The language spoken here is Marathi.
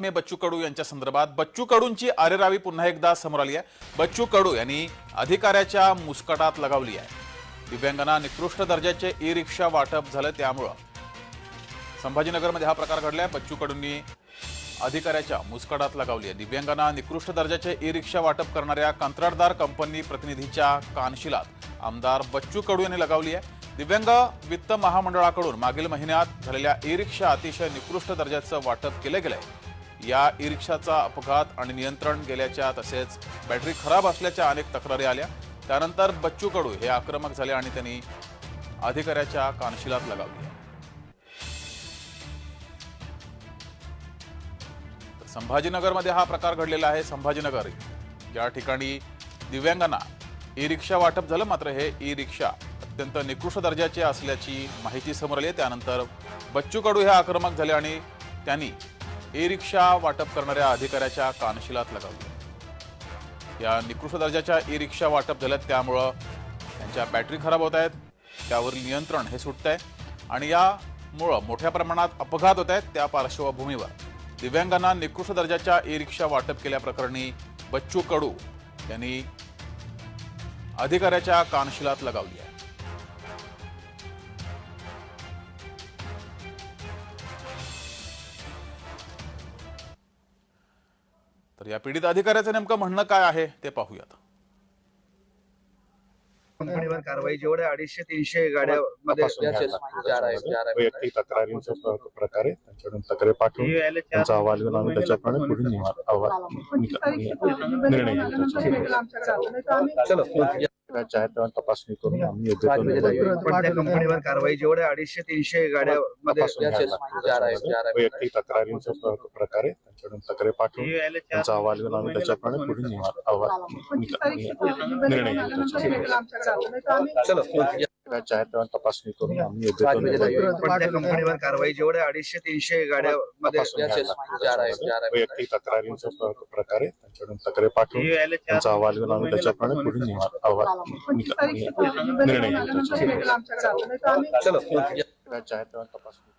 बातमी बच्चू कडू यांच्या संदर्भात. बच्चू कडूंची अरेरावी पुन्हा एकदा समोर आली आहे. बच्चू कडू यांनी अधिकाऱ्याच्या मुस्कटात लगावली आहे. दिव्यांगांना निकृष्ट दर्जाचे ई रिक्षा वाटप झालं त्यामुळं. संभाजीनगरमध्ये हा प्रकार घडलाय. बच्चू कडूंनी अधिकाऱ्याच्या मुस्कटात लगावली आहे. दिव्यांगांना निकृष्ट दर्जाचे ई रिक्षा वाटप करणाऱ्या कंत्राटदार कंपनी प्रतिनिधीच्या कानशिलात आमदार बच्चू कडू यांनी लगावली आहे. दिव्यांग वित्त महामंडळाकडून मागील महिन्यात झालेल्या ई रिक्षा अतिशय निकृष्ट दर्जाचं वाटप केलं गेलंय. या ई रिक्षाचा अपघात आणि नियंत्रण गेल्याच्या तसेच बॅटरी खराब असल्याच्या अनेक तक्रारी आल्या. त्यानंतर बच्चू कडू हे आक्रमक झाले आणि त्यांनी अधिकाऱ्याच्या कानशिलात लगावली संभाजीनगरमध्ये हा प्रकार घडलेला आहे. संभाजीनगर या ठिकाणी दिव्यांगांना ई रिक्षा वाटप झालं मात्र हे ई रिक्षा अत्यंत निकृष्ट दर्जाचे असल्याची माहिती समोर आली आहे. त्यानंतर बच्चू कडू हे आक्रमक झाले आणि त्यांनी ई रिक्षा वाटप करणाऱ्या अधिकाऱ्याच्या कानशिलात लगावली या निकृष्ट दर्जाच्या ई रिक्षा वाटप झाल्यात त्यामुळं त्यांच्या बॅटरी खराब होत आहेत. त्यावर नियंत्रण हे सुटत आहे आणि यामुळं मोठ्या प्रमाणात अपघात होत आहेत त्या पार्श्वभूमीवर. दिव्यांगांना निकृष्ट दर्जाच्या ई रिक्षा वाटप केल्याप्रकरणी बच्चू कडू यांनी अधिकाऱ्याच्या कानशिलात लगावली आहे तर या पीडित अधिकाऱ्याचं नेमकं म्हणणं काय आहे ते पाहूयात कंपनीवर कारवाई जेवढ्या अडीचशे तीनशे त्याच्यामध्ये. वैयक्तिक तक्रारींच्या प्र- प्रकारे त्यांच्याकडून तक्रारी पाठवून त्यांचा अहवाल घेऊन आम्ही त्याच्याप्रमाणे पुढील निवा- अहवाल निका- निर्णय घेऊ त्याच्यावर. चलो राज्य आहे तेव्हा तपासणी करून आम्ही योग्य तो निर्णय घेऊ. पण त्या कंपनीवर कारवाई जेवढ्या अडीचशे तीनशे गाड्यामध्ये तपासून घ्यायला लागतं त्याच्यामध्ये. वैयक्तिक तक्रारींच्या प्र- प्रकारे त्यांच्याकडून तक्रारी पाठवून त्यांचा अहवाल घेऊन आम्ही त्याच्याप्रमाणे पुढील निवा- अहवाल निर्णय घेऊ त्याच्यावर. चलो राज्य आहे तेव्हा तपासणी करून आम्ही योग्य तो निर्णय घेऊ. पण त्या कंपनीवर कारवाई जेवढ्या अडीचशे तीनशे तपासून घ्यायला लागतं त्याच्यामध्ये. वैयक्तिक तक्रारींच्या प्र- प्रकारे त्यांच्याकडून तक्रारी पाठवून त्यांचा अहवाल घेऊन आम्ही त्याच्याप्रमाणे पुढील निवा- अहवाल निर्णय घेऊ. चलो. आहे तेव्हा तपासणी